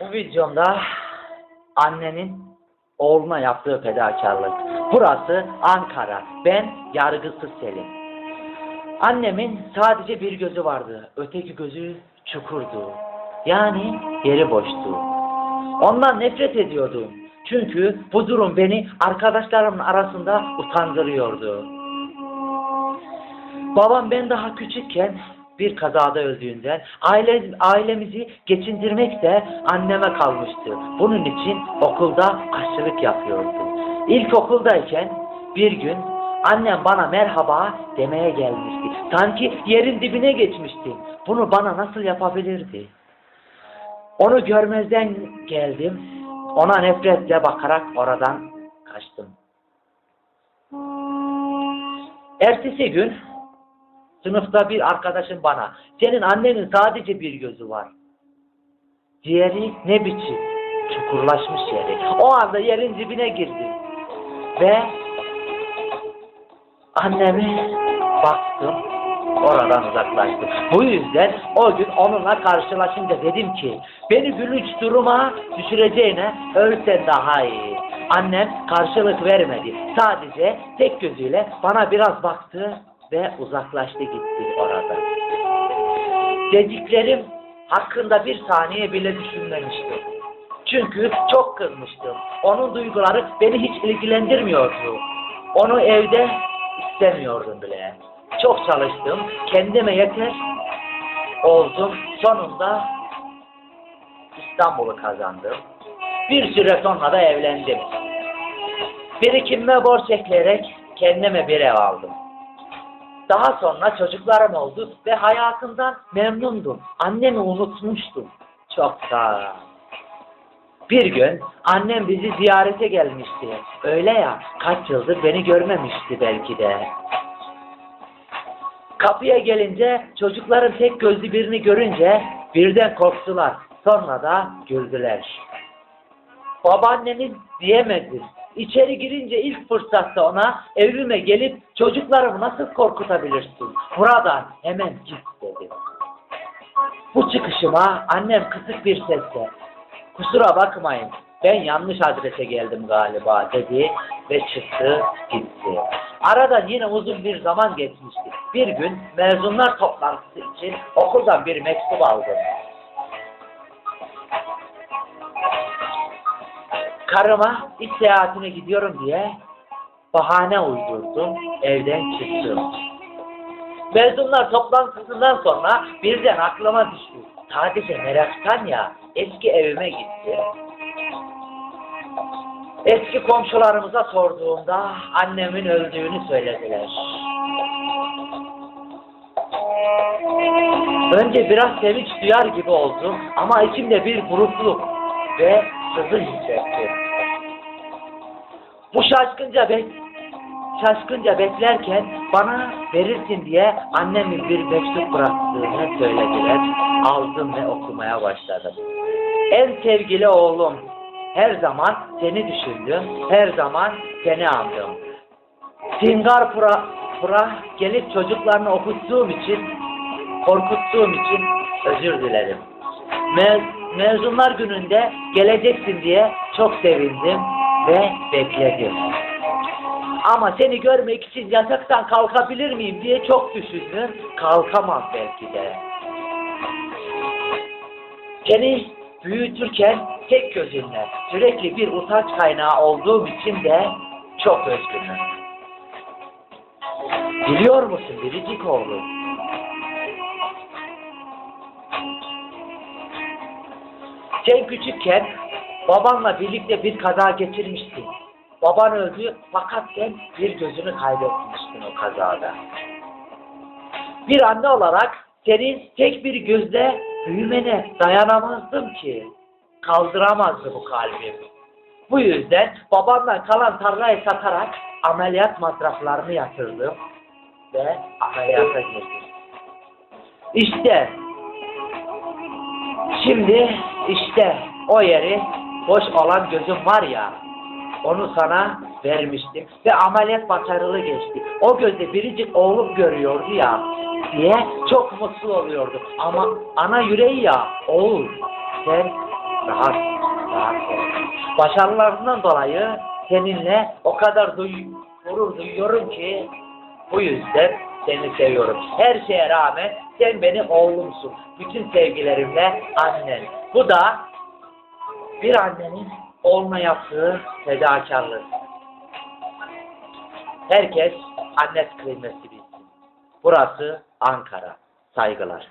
Bu videomda annenin oğluna yaptığı fedakarlık. Burası Ankara. Ben yargısız Selim. Annemin sadece bir gözü vardı. Öteki gözü çukurdu. Yani yeri boştu. Ondan nefret ediyordum. Çünkü bu durum beni arkadaşlarımın arasında utandırıyordu. Babam ben daha küçükken bir kazada öldüğünden aile, ailemizi geçindirmek de anneme kalmıştı. Bunun için okulda aşçılık yapıyordu. İlkokuldayken bir gün annem bana merhaba demeye gelmişti. Sanki yerin dibine geçmişti. Bunu bana nasıl yapabilirdi? Onu görmezden geldim. Ona nefretle bakarak oradan kaçtım. Ertesi gün sınıfta bir arkadaşım bana senin annenin sadece bir gözü var. Diğeri ne biçim? Çukurlaşmış yeri. O anda yerin dibine girdim. Ve anneme baktım. Oradan uzaklaştım. Bu yüzden o gün onunla karşılaşınca dedim ki beni gülünç duruma düşüreceğine ölsen daha iyi. Annem karşılık vermedi. Sadece tek gözüyle bana biraz baktı ve uzaklaştı gitti orada. Dediklerim hakkında bir saniye bile düşünmemiştim. Çünkü çok kızmıştım. Onun duyguları beni hiç ilgilendirmiyordu. Onu evde istemiyordum bile. Çok çalıştım. Kendime yeter oldum. Sonunda İstanbul'u kazandım. Bir süre sonra da evlendim. Birikimime borç ekleyerek kendime bir ev aldım. Daha sonra çocuklarım oldu ve hayatımdan memnundum. Annemi unutmuştum. Çok sağ Bir gün annem bizi ziyarete gelmişti. Öyle ya kaç yıldır beni görmemişti belki de. Kapıya gelince çocukların tek gözlü birini görünce birden korktular. Sonra da güldüler. Babaannemiz diyemedi. İçeri girince ilk fırsatta ona evime gelip çocuklarımı nasıl korkutabilirsin? Buradan hemen git dedi. Bu çıkışıma annem kısık bir sesle kusura bakmayın ben yanlış adrese geldim galiba dedi ve çıktı gitti. Aradan yine uzun bir zaman geçmişti. Bir gün mezunlar toplantısı için okuldan bir mektup aldım. Karıma iş seyahatine gidiyorum diye bahane uydurdum, evden çıktım. Mezunlar toplantısından sonra birden aklıma düştü. Sadece meraktan ya eski evime gitti. Eski komşularımıza sorduğumda annemin öldüğünü söylediler. Önce biraz sevinç duyar gibi oldum ama içimde bir burukluk ve sızı hissettim. Bu şaşkınca bek şaşkınca beklerken bana verirsin diye annemin bir mektup bıraktığını söylediler. Aldım ve okumaya başladım. En sevgili oğlum, her zaman seni düşündüm, her zaman seni andım. Singapur'a Pura gelip çocuklarını okuttuğum için, korkuttuğum için özür dilerim. Me mezunlar gününde geleceksin diye çok sevindim ve bekledim. Ama seni görmek için yataktan kalkabilir miyim diye çok düşündüm. Kalkamam belki de. Seni büyütürken tek gözünle sürekli bir utanç kaynağı olduğum için de çok özgünüm. Biliyor musun biricik oğlum? Sen küçükken babanla birlikte bir kaza geçirmiştin. Baban öldü fakat sen bir gözünü kaybetmiştin o kazada. Bir anne olarak senin tek bir gözle büyümene dayanamazdım ki. Kaldıramazdı bu kalbim. Bu yüzden babamla kalan tarlayı satarak ameliyat masraflarını yatırdım ve ameliyata girdim. İşte şimdi işte o yeri boş olan gözüm var ya onu sana vermiştim ve ameliyat başarılı geçti. O gözde biricik oğlum görüyordu ya diye çok mutlu oluyordu. Ama ana yüreği ya oğul sen rahat, rahat ol. Başarılarından dolayı seninle o kadar duy gurur duyuyorum ki bu yüzden seni seviyorum. Her şeye rağmen sen benim oğlumsun. Bütün sevgilerimle annen. Bu da bir annenin oğluna yaptığı fedakarlık. Herkes annesi kıymetli bilsin. Burası Ankara. Saygılar.